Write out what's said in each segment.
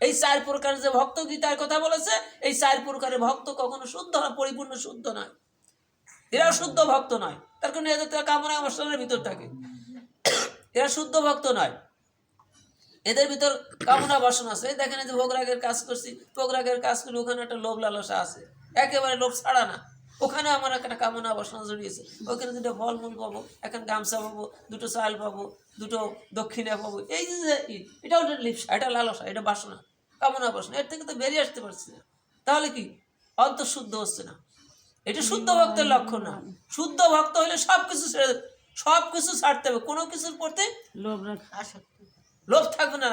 এই চার প্রকার যে ভক্ত গীতার কথা বলেছে, এই চার প্রকারের ভক্ত কখনো শুদ্ধ না, পরিপূর্ণ শুদ্ধ নয়। এরা শুদ্ধ ভক্ত নয়। তার কারণে এদের কামনা অনুষ্ঠানের ভিতর থাকে। এরা শুদ্ধ ভক্ত নয়। এদের ভিতর কামনা বাসনা আছে। দেখেন যে ভোগরাগের কাজ করছি, ভোগরাগের কাজ করি ওখানে একটা লোভ লালসা আছে। একেবারে লোভ ছাড়া না। ওখানে আমার একটা কামনা বাসনা জড়িয়েছে ওখানে দুটো ফলমূল পাবো এখন গামছা পাবো দুটো চাল পাবো দুটো দক্ষিণা পাবো। এই যে এটা ওটা লিপসা এটা লালসা এটা বাসনা কামনা বাসনা। এর থেকে তো বেরিয়ে আসতে পারছি না। তাহলে কি? অন্তঃশুদ্ধ হচ্ছে না। এটা শুদ্ধ ভক্তের লক্ষণ না। শুদ্ধ ভক্ত হলে সব কিছু ছেড়ে সব কিছু ছাড়তে হবে। কোনো কিছুর প্রতি লোভ লোভ থাকবে না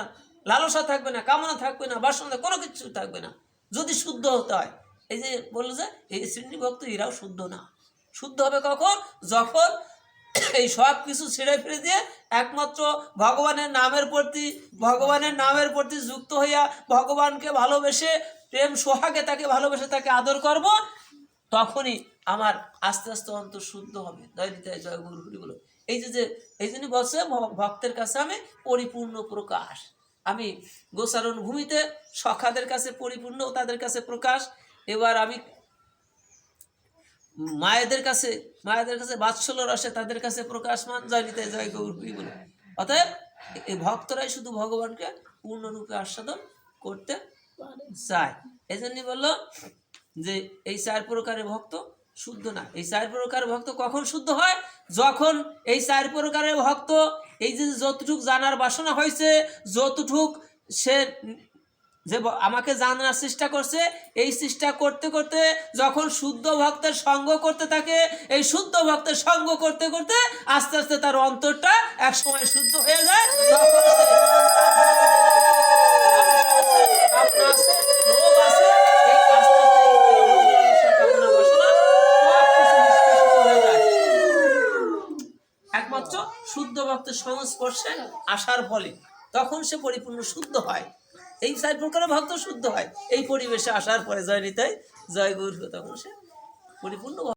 লালসা থাকবে না কামনা থাকবে না বাসনা কোনো কিছু থাকবে না। যদি শুদ্ধ হতে হয় এই যে বলল যে, এই শ্রেণি ভক্ত, এরাও শুদ্ধ না। শুদ্ধ হবে কখন? যখন এই সব কিছু ছেড়ে ফিরে দিয়ে একমাত্র ভগবানের নামের প্রতি, ভগবানের নামের প্রতি যুক্ত হইয়া ভগবানকে ভালোবেসে, প্রেম সোহাগে তাকে ভালোবেসে তাকে আদর করব, তখনই আমার আস্তে আস্তে অন্তর শুদ্ধ হবে। জয় নিতাই, জয় গুরু, হরি বলো। এই যে যে, এই জন্য বলছে ভক্তের কাছে আমি পরিপূর্ণ প্রকাশ। আমি গোসারণ ভূমিতে সখাদের কাছে পরিপূর্ণ, তাদের কাছে প্রকাশ। এবার আমি মায়েদের কাছে মায়েদের কাছে বাৎসল্য রসে তাদের কাছে প্রকাশমান জয় নিতাই জয় গৌর বলো। অতএব এই ভক্তরাই শুধু ভগবানকে পূর্ণরূপে আস্বাদন করতে চায়। এই জন্যই বলল যে এই চার প্রকারের ভক্ত শুদ্ধ না। এই চার প্রকারের ভক্ত কখন শুদ্ধ হয়? যখন এই চার প্রকারের ভক্ত এই যে যতটুক জানার বাসনা হয়েছে যতটুক সে যে আমাকে জানার চেষ্টা করছে, এই চেষ্টা করতে করতে যখন শুদ্ধ ভক্তের সঙ্গ করতে থাকে, এই শুদ্ধ ভক্তের সঙ্গ করতে করতে আস্তে আস্তে তার অন্তরটা এক সময় শুদ্ধ হয়ে যায়। একমাত্র শুদ্ধ ভক্তের সংস্পর্শে আসার ফলে তখন সে পরিপূর্ণ শুদ্ধ হয় এই সাইড প্রকারে ভক্ত শুদ্ধ হয়। এই পরিবেশে আসার পরে জয় নিতাই জয় গুরু তখন সে পরিপূর্ণ